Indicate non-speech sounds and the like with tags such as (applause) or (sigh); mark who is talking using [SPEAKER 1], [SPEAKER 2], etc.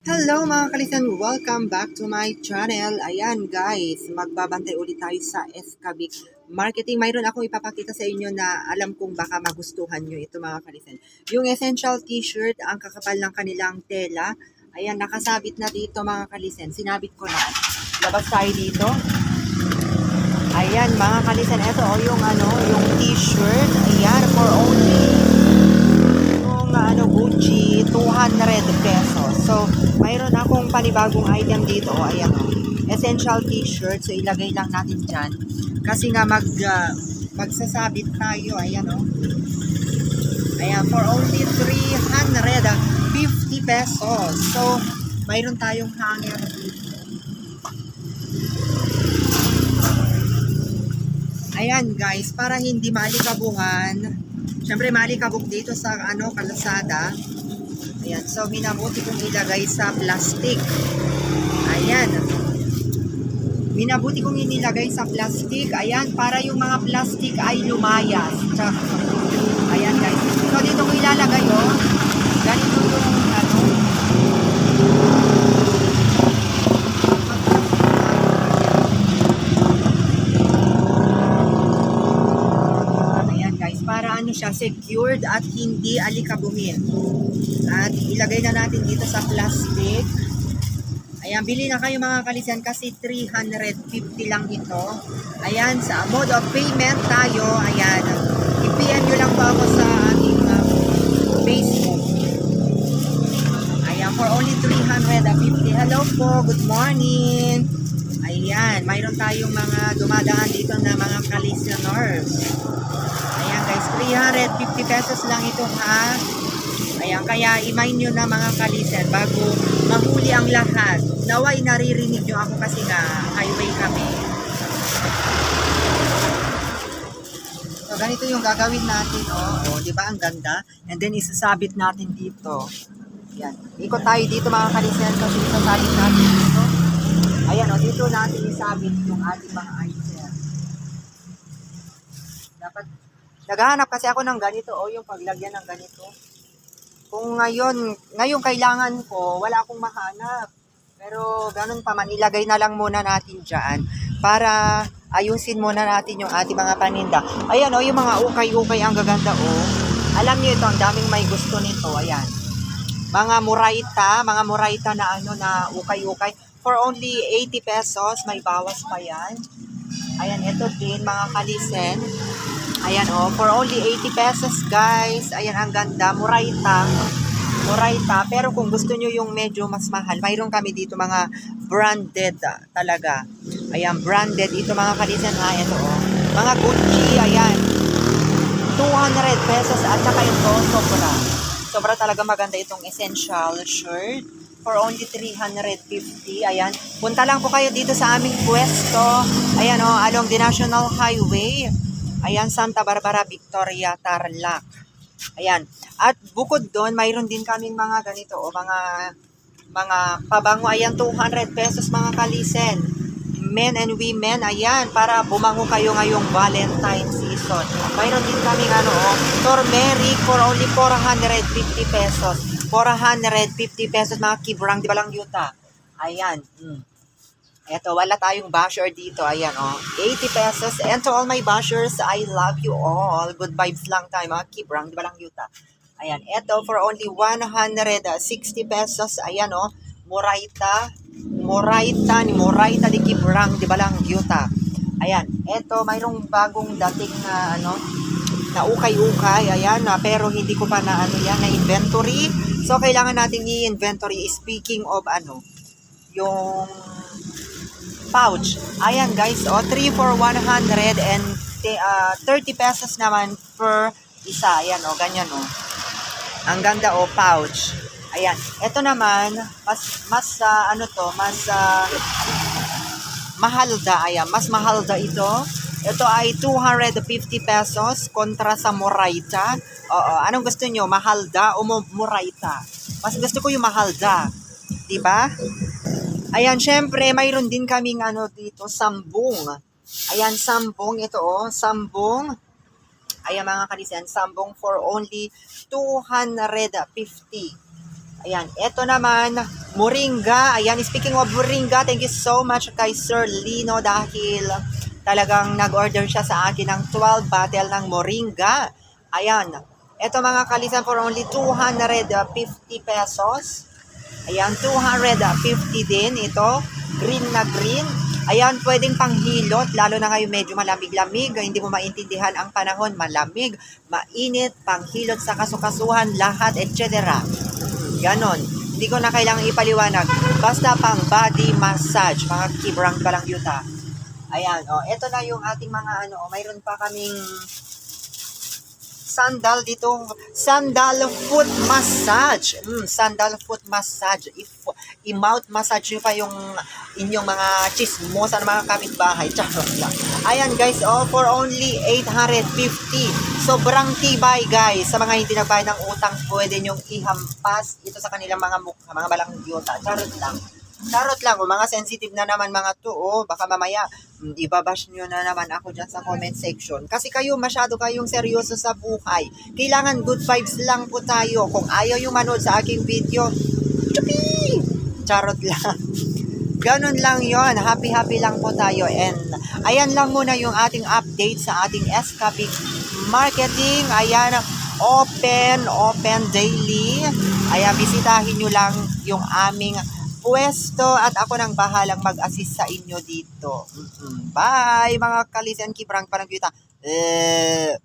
[SPEAKER 1] Hello mga kalisan! Welcome back to my channel. Ayan guys, magbabantay ulit tayo sa SKB Marketing. Mayroon akong ipapakita sa inyo na alam kong baka magustuhan nyo ito mga kalisan. Yung essential t-shirt, ang kakapal ng kanilang tela. Ayan, nakasabit na dito mga kalisan. Sinabit ko na. Labas tayo dito. Ayan mga kalisan, ito oh, yung ano, yung t-shirt. Ayan, for only panibagong item dito. O, ayan o. Essential t-shirt. So, ilagay lang natin dyan. Kasi nga mag, ah, magsasabit tayo. Ayan o. Ayan, for only 350 pesos. So, mayroon tayong hanger dito. Ayan guys, para hindi malikabuhan, syempre malikabog dito sa ano kalsada. Ayan, so minabuti kong ilagay sa plastic. Ayan. Minabuti kong inilagay sa plastic. Ayan, para yung mga plastic ay lumayas. Ayan guys. So dito ko ilalagay oh. Ganito yung ano. Ayan guys, para ano siya, secured at hindi alikabungin. At ilagay na natin dito sa plastic. Ayan, bili na kayo mga kalisan kasi 350 lang ito. Ayan, sa mode of payment tayo. Ayan, i-PM nyo lang po ako sa ating uh, Facebook. Ayan, for only 350. Hello po, good morning. Ayan, mayroon tayong mga dumadaan dito na mga kalisaners. Ayan guys, 350 pesos lang ito ha. Ayan, kaya imain nyo na mga kalisen bago mahuli ang lahat. Naway naririnig nyo ako kasi nga highway kami. So, ganito yung gagawin natin, oh. oh di ba ang ganda? And then, isasabit natin dito. Yan. Ikot tayo dito mga kalisen kasi isasabit natin dito. Ayan, oh, dito natin isabit yung ating mga item. Dapat, naghahanap kasi ako ng ganito, oh, yung paglagyan ng ganito. Kung ngayon, ngayon kailangan ko, wala akong mahanap. Pero ganun pa man, ilagay na lang muna natin dyan para ayusin muna natin yung ating mga paninda. Ayan, oh, yung mga ukay-ukay ang gaganda, oh. Alam niyo ito, ang daming may gusto nito, ayan. Mga muraita, mga muraita na ano na ukay-ukay. For only 80 pesos, may bawas pa yan. Ayan, ito din, mga kalisen. Ayan, oh, for only 80 pesos, guys. Ayan, ang ganda. Muraita. Muraita. Pero kung gusto nyo yung medyo mas mahal, mayroon kami dito mga branded ah, talaga. Ayan, branded. Ito mga kalisen, ha. Ito, oh. Mga Gucci, ayan. 200 pesos at saka ito, sobra. Sobra talaga maganda itong essential shirt for only 350. Ayan. Punta lang po kayo dito sa aming pwesto. Ayan, oh, along the National Highway. Ayan, Santa Barbara, Victoria, Tarlac. Ayan. At bukod doon, mayroon din kaming mga ganito, o mga mga pabango. Ayan, 200 pesos mga kalisen. Men and women, ayan, para bumango kayo ngayong Valentine season. Mayroon din kaming ano, oh, turmeric for only 450 pesos. 450 pesos mga kibrang, di ba lang yuta? Ayan. Mm. Eto, wala tayong basher dito. Ayan, oh. 80 pesos. And to all my bashers, I love you all. Good vibes lang tayo, mga kibrang. Di ba lang yuta? Ayan. Eto, for only 160 pesos. Ayan, oh. Moraita. Moraita ni Moraita di kibrang. Di ba lang yuta? Ayan. Eto, mayroong bagong dating na, ano, na ukay-ukay. Ayan, na, pero hindi ko pa na, ano yan, na inventory. So, kailangan natin i-inventory. Speaking of, ano, yung pouch. Ayan guys, oh, 3 for 100 and uh, 30 pesos naman per isa. Ayan, oh, ganyan, oh. Ang ganda, oh, pouch. Ayan. Ito naman, mas, mas, uh, ano to, mas, uh, mahal da. Ayan, mas mahal da ito. Ito ay 250 pesos kontra sa Moraita. Oo, anong gusto nyo? Mahal da o mo- Moraita? Mas gusto ko yung mahal da. Diba? Ayan, syempre, mayroon din kaming ano dito, sambong. Ayan, sambong. Ito oh, sambong. Ayan mga kalisen, sambong for only 250. Ayan, eto naman, Moringa. Ayan, speaking of Moringa, thank you so much kay Sir Lino dahil talagang nag-order siya sa akin ng 12 bottle ng Moringa. Ayan, eto mga kalisan for only 250 pesos. Ayan, 250 din ito. Green na green. Ayan, pwedeng panghilot, lalo na ngayon medyo malamig-lamig, hindi mo maintindihan ang panahon, malamig, mainit, panghilot sa kasukasuhan, lahat, etc. Ganon. Hindi ko na kailangang ipaliwanag. Basta pang body massage, mga kibrang ka lang yuta. Ayan, oh, ito na yung ating mga ano, oh, mayroon pa kaming sandal dito, sandal foot massage. Mm, sandal foot massage. If, i-mouth massage nyo pa yung inyong mga chismosa ng mga kapitbahay. Charot lang. Ayan guys, oh, for only 850. Sobrang tibay guys. Sa mga hindi nagbayad ng utang, pwede nyong ihampas ito sa kanilang mga mukha, mga balang yuta. Charot lang. Charot lang, o mga sensitive na naman mga to, oh, baka mamaya, mm, ibabash nyo na naman ako dyan sa comment section. Kasi kayo, masyado kayong seryoso sa buhay. Kailangan good vibes lang po tayo. Kung ayaw yung manood sa aking video, chupi! Charot lang. (laughs) Ganon lang yon Happy-happy lang po tayo. And ayan lang muna yung ating update sa ating SKP Marketing. Ayan, open, open daily. Ayan, bisitahin nyo lang yung aming pwesto at ako nang bahalang mag-assist sa inyo dito. Mm-mm. Bye mga kalis and kibrang parang kita. Eh,